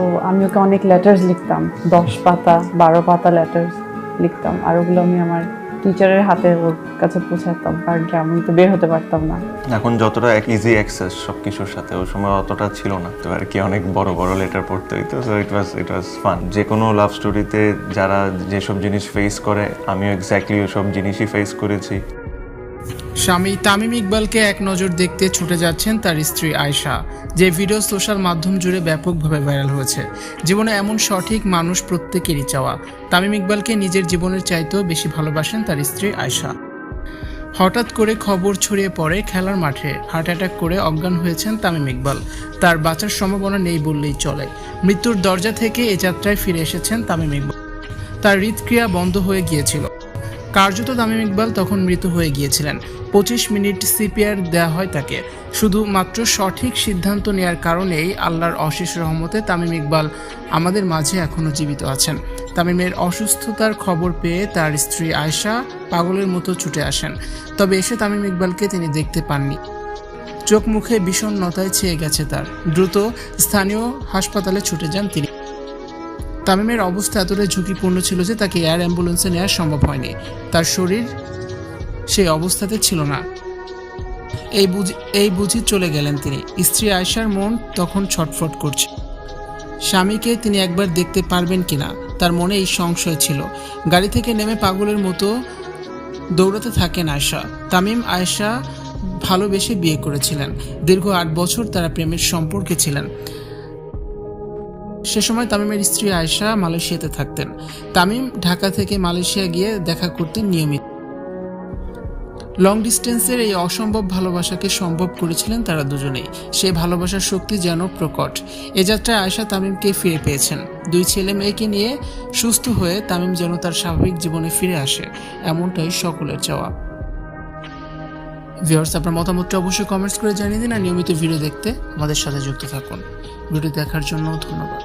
ওকে অনেক লেটার্স লিখতাম। দশ পাতা, বারো পাতা লেটার্স লিখতাম। আর ওগুলো আমি আমার টিচারের হাতে ওর কাছে পৌঁছাতাম। কারণ কি আমি তো বের হতে পারতাম না। এখন যতটা এক ইজি অ্যাক্সেস সব কিছুর সাথে ওই সময় অতটা ছিল না। তো আর কি অনেক বড় বড় লেটার পড়তে হইতো। So it was it was fun যে কোনো লাভ স্টোরিতে যারা যেসব জিনিস ফেস করে, আমিও এক্স্যাক্টলি ওসব জিনিসই ফেস করেছি। স্বামী তামিম ইকবালকে এক নজর দেখতে ছুটে যাচ্ছেন তার স্ত্রী আয়শা, যে ভিডিও সোশ্যাল মাধ্যম জুড়ে ব্যাপকভাবে ভাইরাল হয়েছে। জীবনে এমন সঠিক মানুষ প্রত্যেকেরই চাওয়া। তামিম ইকবালকে নিজের জীবনের চাইতেও বেশি ভালোবাসেন তার স্ত্রী আয়শা। হঠাৎ করে খবর ছড়িয়ে পড়ে খেলার মাঠে। হার্ট অ্যাটাক করে অজ্ঞান হয়েছেন তামিম ইকবাল। তার বাঁচার সম্ভাবনা নেই বললেই চলে। মৃত্যুর দরজা থেকে এ যাত্রায় ফিরে এসেছেন তামিম ইকবাল। তার হৃদক্রিয়া বন্ধ হয়ে গিয়েছিল। কার্যত তামিম ইকবাল তখন মৃত হয়ে গিয়েছিলেন। পঁচিশ মিনিট সিপিআর দেওয়া হয় তাকে। শুধুমাত্র সঠিক সিদ্ধান্ত নেয়ার কারণেই আল্লাহর অশেষ রহমতে তামিম ইকবাল আমাদের মাঝে এখনও জীবিত আছেন। তামিমের অসুস্থতার খবর পেয়ে তার স্ত্রী আয়শা পাগলের মতো ছুটে আসেন। তবে এসে তামিম ইকবালকে তিনি দেখতে পাননি। চোখ মুখে বিষণ্ণতায় ছেয়ে গেছে তার। দ্রুত স্থানীয় হাসপাতালে ছুটে যান তিনি। তামিমের অবস্থা এতটাই ঝুঁকিপূর্ণ ছিল যে তাকে এয়ার অ্যাম্বুলেন্সে নেওয়া সম্ভব হয়নি। তার শরীর সেই অবস্থাতে ছিল না। এই বুঝি এই বুঝি চলে গেলেন তিনি। স্ত্রী আয়শার মন তখন ছটফট করছে। স্বামীকে তিনি একবার দেখতে পারবেন কিনা, তার মনে এই সংশয় ছিল। গাড়ি থেকে নেমে পাগলের মতো দৌড়াতে থাকেন আয়শা। তামিম আয়শা ভালোবেসে বিয়ে করেছিলেন। দীর্ঘ আট বছর তারা প্রেমের সম্পর্কে ছিলেন। সে সময় তামিমের স্ত্রী আয়শা মালয়েশিয়াতে থাকতেন। তামিম ঢাকা থেকে মালয়েশিয়া গিয়ে দেখা করতেন নিয়মিত। লং ডিস্টেন্সের এই অসম্ভব ভালোবাসাকে সম্ভব করেছিলেন তারা দুজনেই। সেই ভালোবাসার শক্তি যেন প্রকট। এ যাত্রায় আয়শা তামিমকে ফিরে পেয়েছেন। দুই ছেলে মেয়েকে নিয়ে সুস্থ হয়ে তামিম যেন তার স্বাভাবিক জীবনে ফিরে আসে, এমনটাই সকলের চাওয়া। ভিউয়ার্স আপনার মতামতটা অবশ্যই কমেন্টস করে জানিয়ে দিন আর নিয়মিত ভিডিও দেখতে আমাদের সাথে যুক্ত থাকুন। ভিডিও দেখার জন্য ধন্যবাদ।